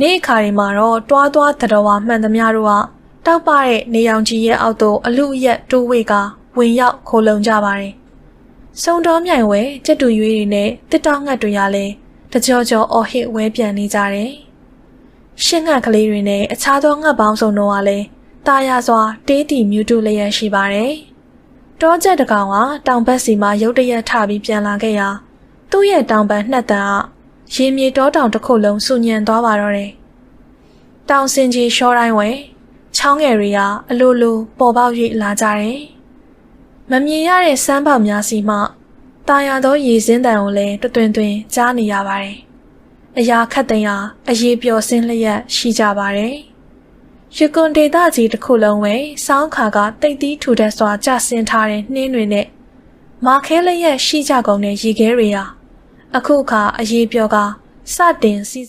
နေ့အခါတွေမှာတော့တွားတွားတတော်ဝါမှန်သမျှတို့ကတောက်ပတဲ့နေရောင်ကြီးရဲ့အောက်သို့အလူအယက်တိုးဝေကဝင်ရောက်ခိုလုံကြပါတယ်။စုံတော်မြိုင်ဝဲကြက်တူရွေးတွေနဲ့တစ်တောင်းငှက်တွေကလည်းတကြောကြောအော်ဟစ်ဝဲပြန်နေကြတယ်။ရှင်းငှက်ကလေးတွေနဲ့အခြားသောငှက်ပေါင်းစုံတို့ကလည်းတာယာစွာတေးတီမြူတူလျက်ရှိပါတယ်။တောချက်တကောင်ကတောင်ဘက်စီမှာရုတ်တရက်ထပြီးပြန်လာခဲ့ရာသူ့ရဲ့တောင်ပန်နှစ်တန်က ရေမြေတောတောင်တစ်ခုလုံးစုညံသွားပါတော့တယ်။တောင်စင်ကြီးရှောတိုင်းဝဲချောင်းငယ်တွေကအလိုလိုပေါ်ပေါက်၍လာကြတယ်။မမြင်ရတဲ့စမ်းပေါက်များစီမှတာယာသောရေစင်းတန်ကိုလည်းတွတွင်တွင်ကြားနေရပါတယ်။အရာခတ်သိမ်းရာအရေးပျော်စင်းလျက်ရှိကြပါတယ်။ရကွန်ဒေတာကြီးတစ်ခုလုံးဝဲစောင်းခါကတိတ်တီးထူထပ်စွာကျဆင်းထားတဲ့နှင်းတွေနဲ့မာခဲလျက်ရှိကြကုန်တဲ့ရေခဲတွေဟာ အခုအခါအရေးပျော်ကစတင်စီစဉ်